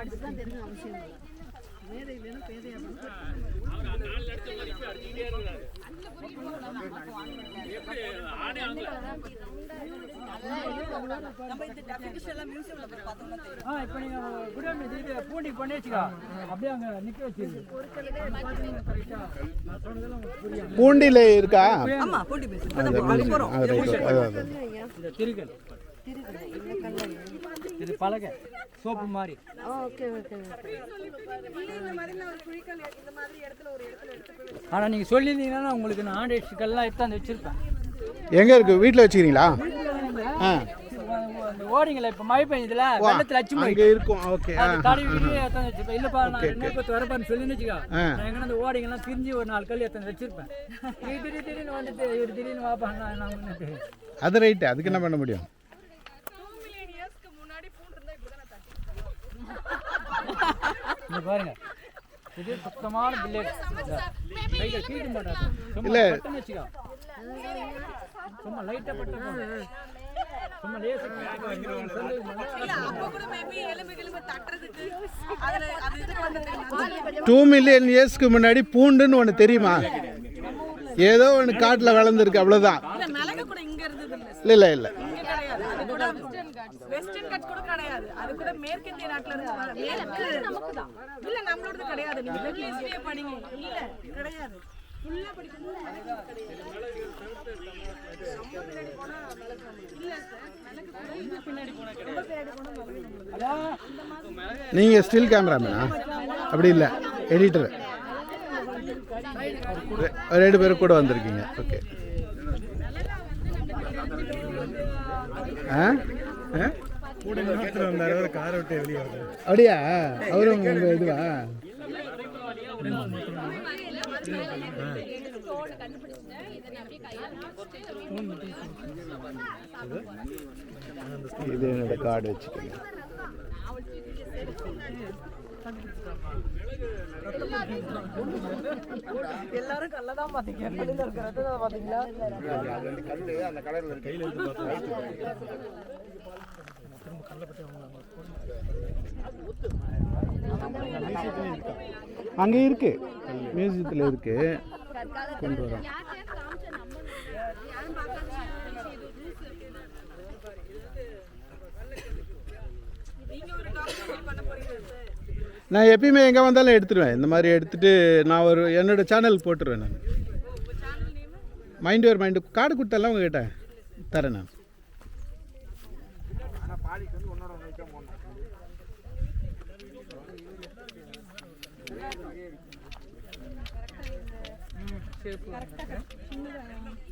படிச்சு தான் தெரியும் அவசியம் மேதை வேணும் பேதை நம்ம இந்த definition எல்லாம் museumல போய் பார்த்தோம்னா தெரியும். ஆ இப்போ நீங்கள் குடோன் இது பூண்டி பண்ணி வச்சுக்கோ அப்படியே அங்கே நிற்க வச்சிருக்கு நான் சொன்னதெல்லாம் உங்களுக்கு புரியும் பூண்டியில் இருக்கா ஆமா, பூண்டி பேசு. இது பலகை. சோப்பு மாதிரி. ஓகே ஓகே ஆனால் நீங்கள் சொல்லியிருந்தீங்கன்னா உங்களுக்கு நான் ஆண்டேட்ஸுக்கெல்லாம் எடுத்தாந்து வச்சுருப்பேன். எங்கே இருக்குது வீட்டில் வச்சுக்கிறீங்களா? ஆ. அந்த ஓடிங்கள இப்போ மழை பெஞ்சதுல வெள்ளத்தில் அச்சு அங்கே இருக்கும். ஓகே தடவி எடுத்தாந்து வச்சிருப்பேன். இல்லைப்பா நான் ரெண்டு பத்து வரப்பான்னு சொல்லி வச்சுக்கோ. நான் எங்கன்னா அந்த ஓடிங்கெல்லாம் பிரிஞ்சு ஒரு நாலு கல் எடுத்தாந்து வச்சிருப்பேன். திடீர் திடீர்னு வந்துட்டு இவர் திடீர்னு வாப்பா நான் அது ரைட்டு அதுக்கு என்ன பண்ண முடியும்? இங்க பாருங்க. இது சுத்தமான பில்லேட். லைட்டை மாட்டாங்க சும்மா இல்ல. பட்டுன்னு வச்சுக்கோ. சும்மா லைட்டாக பட்டு சும்மா லேசா அப்ப கூட maybe எலும்பு கிலும்பு தட்டுறதுக்கு அதுல அது இது பண்றதுக்கு டூ மில்லியன் இயர்ஸ்க்கு முன்னாடி பூண்டுன்னு ஒன்று தெரியுமா? ஏதோ ஒன்று காட்டில் வளர்ந்துருக்கு அவ்வளோதான் இல்ல, இல்ல. இல்லை வெஸ்டர்ன் கட் கூட கிடையாது. அது கூட மேற்கிந்திய நாட்டுல இருந்து வர- மேற்கு. இல்ல நம்மளோடது கிடையாது. நீங்க history படிங்க. இல்ல கிடையாது. ஃபுல்லா நீங்கள் ஸ்டில் கேமராமேனா அப்படி இல்லை. எடிட்டர் ரெண்டு பேரும் கூட வந்திருக்கீங்க. ஓகே ஆ? அப்படியா? அவரும் உங்க இதுவா? இது என்னோட கார்டு வச்சுக்கோங்க. எல்லாரும் கல்லதான் பாத்தீங்க. கல்லுல இருக்கிற ரத்தத்தை பாத்தீங்களா? அங்கே இருக்கு. மியூசியத்தில் இருக்கு. கொண்டு வரோம் நான் எப்பயுமே எங்கே வந்தாலும் எடுத்துருவேன். இந்த மாதிரி எடுத்துட்டு நான் ஒரு என்னோட சேனல் போட்டுருவேன் நான். மைண்ட் ஒரு மைண்டு கார்டு கொடுத்தெல்லாம் உங்ககிட்ட தரேன் நான்.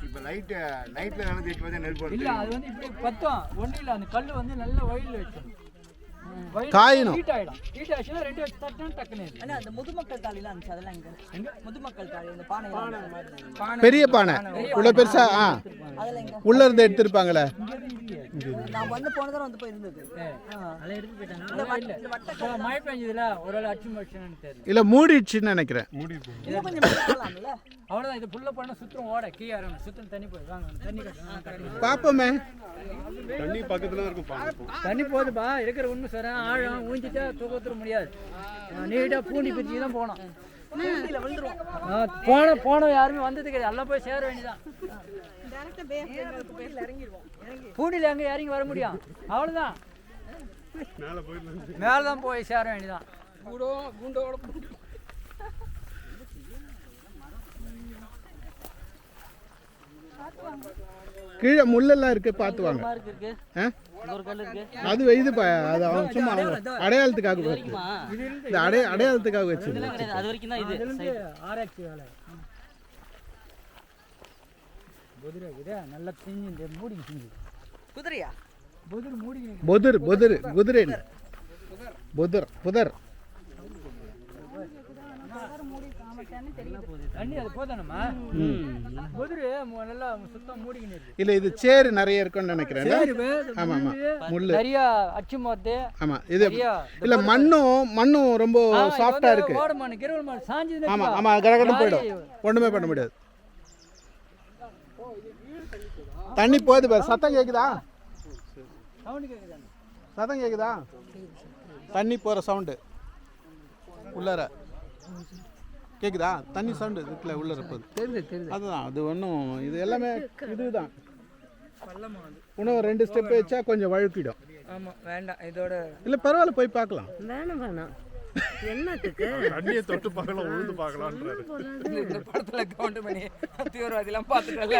இப்போ நைட்டு நைட்டில் நடந்து எட்டு பார்த்தா நெருப்பு இல்ல அது வந்து இப்படி பத்தும். ஒன்றும் இல்லை அந்த கல் வந்து நல்ல வயலில் வச்சோம் காயணும். ஹீட் ஆகிடும் ஹீட் ஆச்சுன்னா ரெண்டு வச்சு தட்டினா எரியும். ஆனா அந்த முதுமக்கள் தாலிலாம் இருந்துச்சு அதெல்லாம் எங்க? முதுமக்கள் தாலி அந்த பானை. பானை பெரிய பானை. இவ்வளோ பெருசா ஆ. உள்ளே இருந்து எடுத்திருப்பாங்களே? நான் வந்து போன தடவை வந்து போய் இருந்தது மழை பெஞ்சதுல ஒரு வேளை அச்சு மச்சுன்னு தெரியல. இல்லை மூடிடுச்சுன்னு நினைக்கிறேன். இன்னும் கொஞ்சம் மேல போகலாம்ல அவ்வளோதான் இது ஃபுல்லாக பண்ண சுத்தம் ஓட. கீ சுத்தம் தண்ணி போய் வாங்க தண்ணி கட்டணும் கட்டணும் பார்ப்போமே தண்ணி பக்கத்தில் தான் இருக்கும் தண்ணி போகுதுப்பா இருக்கிற உண்மை சார் ஆழம் ஊஞ்சிட்டா தூக்கத்துற முடியாது. நீட்டாக பூண்டி பிரிச்சு தான் போனோம் போன போன யாருமே வந்தது கிடையாது. எல்லாம் போய் சேர வேண்டியதான் பூண்டியில் எங்கே இறங்கி வர முடியும்? அவ்வளோதான் மேலே தான் போய் சேர வேண்டியதான் கூடோ குண்டோட கீழே முள்ளெல்லாம் இருக்கு பார்த்து வாங்க அது இது அது அவன் சும்மா அடையாளத்துக்காக போட்டு இந்த அடைய அடையாளத்துக்காக வச்சு. அது வரைக்கும் தான் இது இதுலேருந்து ஆராய்ச்சி வேலை குதிரை குதிரை நல்லா திஞ்சு இந்த மூடி திஞ்சு குதிரையா? குதிரை மூடி புதர் புதர் குதிரை புதர் புதர் தண்ணி அது போதானம்மா குதிரை மு- நல்லா சுத்தம் மூடிக்கின்னு இருக்கு இல்லை இது சேரு நிறைய இருக்கும்னு நினைக்கிறேன். ஆமாம் ஆமாம் முள் நிறைய அச்சு மரத்து ஆமாம் இது இல்லை மண்ணும் மண்ணும் ரொம்ப சாஃப்டாக இருக்கு. ஆமாம் ஆமாம் கடகடம் போயிடும். ஒன்றுமே பண்ண முடியாது. தண்ணி போகுது பாரு சத்தம் கேட்குதாங்க சத்தம் கேட்குதா தண்ணி போகிற சவுண்டு. உள்ளார. கேட்குதா தண்ணி சவுண்டு இருக்குல்ல தெரியுது தெரியுது. அதுதான் அது ஒன்றும் இது எல்லாமே இதுதான். இன்னும் ரெண்டு ஸ்டெப் வச்சா கொஞ்சம் வழுக்கிடும். ஆமாம் வேண்டாம் இதோட. இல்லை பரவாயில்ல போய் பார்க்கலாம். வேணாம் வேணாம். என்னத்துக்கு? தண்ணியை தொட்டு பார்க்கலாம் உழுந்து பார்க்கலான்றாரு. இந்த படத்தில் கவுண்ட் பண்ணி தீவிரவாதிலாம் பார்த்துட்டல